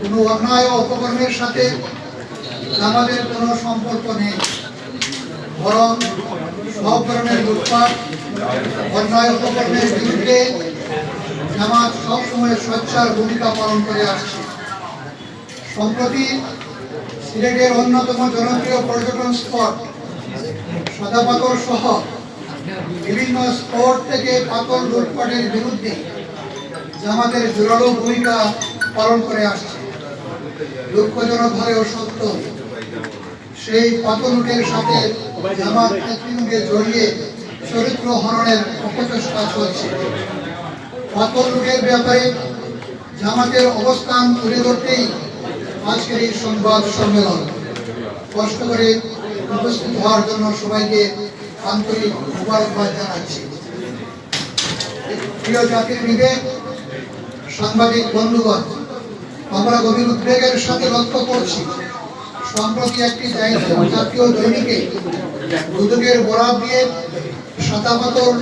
কোনো অন্যায় অপকর্মের সাথে আমাদের কোনো সম্পর্ক নেই। বরং সব ধরনের লুটপাট, অন্যায় অপকর্মের বিরুদ্ধে জামাত সবসময় স্বচ্ছার ভূমিকা পালন করে আসছে। সম্প্রতি সিলেটের অন্যতম জনপ্রিয় পর্যটন স্পট সাদা পাথর সহ বিভিন্ন স্পট থেকে পাথর লুটপাটের বিরুদ্ধে জামাতের জোরালো ভূমিকা পালন করে আসছে। সত্য। সেই সাথে জামাত জড়িয়ে চরিত্র হরণের অপচেষ্টা চলছে। ব্যাপারে জামাতের অবস্থান তুলে ধরতেই আজকের এই সংবাদ সম্মেলন। কষ্ট করে উপস্থিত হওয়ার জন্য সবাইকে আন্তরিক মুবারকবাদ জানাচ্ছি। প্রিয় জাতির বিবেক, সাংবাদিক বন্ধুগণ আমরা গভীর উদ্বেগের সাথে লক্ষ্য করছি। সম্প্রতি একটি জাতীয় দৈনিকে দুদকের বরাদ দিয়ে সাতাপাতর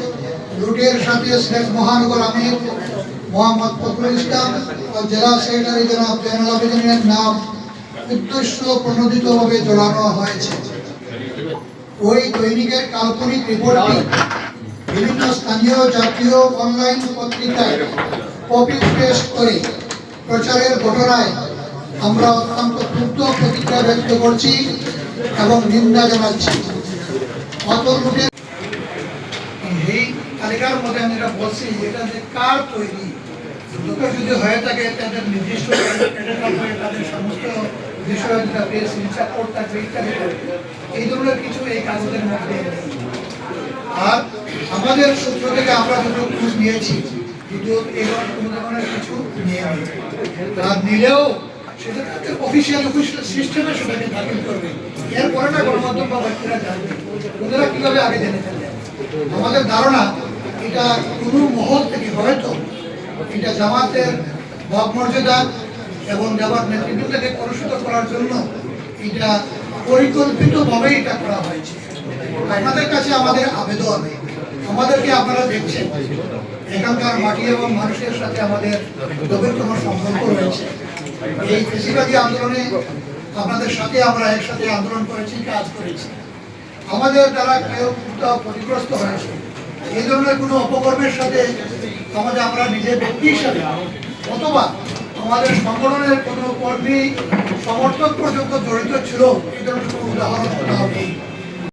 লুটের সাথে শেখ মহানগর আমির মোহাম্মদ ফখরুল ইসলাম ও জেলা সেক্রেটারি জনাব জয়নুল আবেদিনের নাম উদ্দেশ্য প্রণোদিতভাবে জড়ানো হয়েছে। ওই দৈনিকের কাল্পনিক রিপোর্টটি বিভিন্ন স্থানীয় জাতীয় অনলাইন পত্রিকায় কপি পেস্ট করে প্রচারের ঘটনায় আমরা অত্যন্ত ক্ষুব্ধ প্রতিক্রিয়া ব্যক্ত করছি এবং নিন্দা জানাচ্ছি। অতর্মুখে এই তালিকার মধ্যে আমি যেটা বলছি, এটা যে কার তৈরি? দুটো যদি হয়ে থাকে, তাদের নির্দিষ্ট তাদের সমস্ত বিষয় প্রেস রিপোর্ট থাকবে ইত্যাদি এই ধরনের কিছু এই কাগজের মধ্যে আর আমাদের সূত্র থেকে আমরা দুটো খোঁজ নিয়েছি। অফিসিয়াল অফিসিয়াল সিস্টেমে আমাদের ধারণা, এটা কোনো মহল থেকে হয়তো এটা জামাতের ভাব মর্যাদা এবং জামাত নেতৃবৃন্দকে কলুষিত করার জন্য এটা পরিকল্পিত পরিকল্পিতভাবে এটা করা হয়েছে। আপনাদের কাছে আমাদের আবেদন। আমাদেরকে আপনারা দেখছেন। এখানকার মাটি এবং মানুষের সাথে আমাদের গভীরতম সম্পর্ক রয়েছে। এই কৃষিবাদী আন্দোলনে আপনাদের সাথে আমরা একসাথে আন্দোলন করেছি, কাজ করেছি। আমাদের দ্বারা কেউ ক্ষতিগ্রস্ত হয়েছে এই ধরনের কোনো অপকর্মের সাথে আমাদের, আমরা নিজের ব্যক্তি হিসাবে অথবা আমাদের সংগঠনের কোনো কর্মী সমর্থক পর্যন্ত জড়িত ছিল, এই ধরনের কোনো উদাহরণ কোথাও নেই